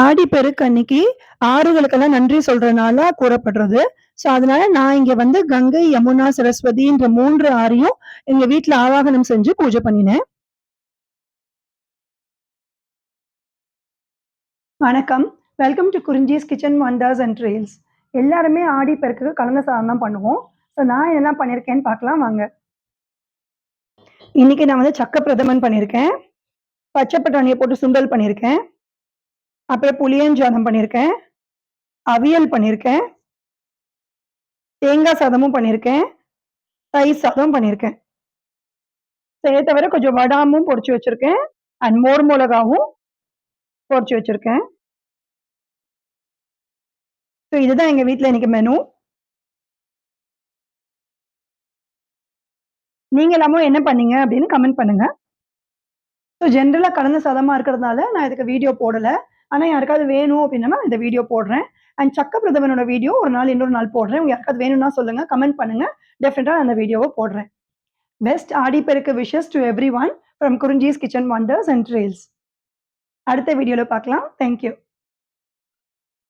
ஆடிப்பெருக்கு அன்னைக்கு ஆறுகளுக்கெல்லாம் நன்றி சொல்றதுனால கூறப்படுறது. ஸோ, அதனால நான் இங்க வந்து கங்கை, யமுனா, சரஸ்வதின்ற மூன்று ஆறையும் எங்க வீட்டுல ஆவாகனம் செஞ்சு பூஜை பண்ணினேன். வணக்கம். Welcome to Kurinji's kitchen wonders and trails எல்லாருமே ஆடி பெருக்குக்கு கலந்த சாதம் தான் பண்ணுவோம். ஸோ, நான் என்ன பண்ணியிருக்கேன்னு பார்க்கலாம் வாங்க. இன்னைக்கு நான் வந்து சக்க பிரதமன் பண்ணியிருக்கேன். பச்சை பட்டாணியை போட்டு சுண்டல் பண்ணியிருக்கேன். அப்புறம் புளியஞ்சாதம் பண்ணியிருக்கேன். அவியல் பண்ணியிருக்கேன். தேங்காய் சாதமும் பண்ணியிருக்கேன். தயிர் சாதம் பண்ணியிருக்கேன். இதை தவிர கொஞ்சம் வடாமும் பொறிச்சு வச்சிருக்கேன். அண்ட் மோர் மிளகாவும் பொறிச்சு வச்சிருக்கேன். ஸோ, இதுதான் எங்கள் வீட்டில் இன்னைக்கு மெனு. நீங்களாமோ எல்லாமும் என்ன பண்ணீங்க அப்படின்னு கமெண்ட் பண்ணுங்க. ஸோ, ஜென்ரலாக கலந்த சாதமாக இருக்கிறதுனால நான் இதுக்கு வீடியோ போடலை ஆனால் யாருக்காவது வேணும் அப்படின்னா இந்த வீடியோ போடுறேன். அண்ட் சக்க பிரதமனோட வீடியோ ஒரு நாள் இன்னொரு நாள் போடுறேன். உங்களுக்கு யாருக்காவது வேணும்னா சொல்லுங்க. கமெண்ட் பண்ணுங்க. டெஃபினட்டாக அந்த வீடியோவை போடுறேன். Best Aadi Perukku wishes to everyone from Kurinji's kitchen wonders and trails. அடுத்த வீடியோவில் பார்க்கலாம். Thank you.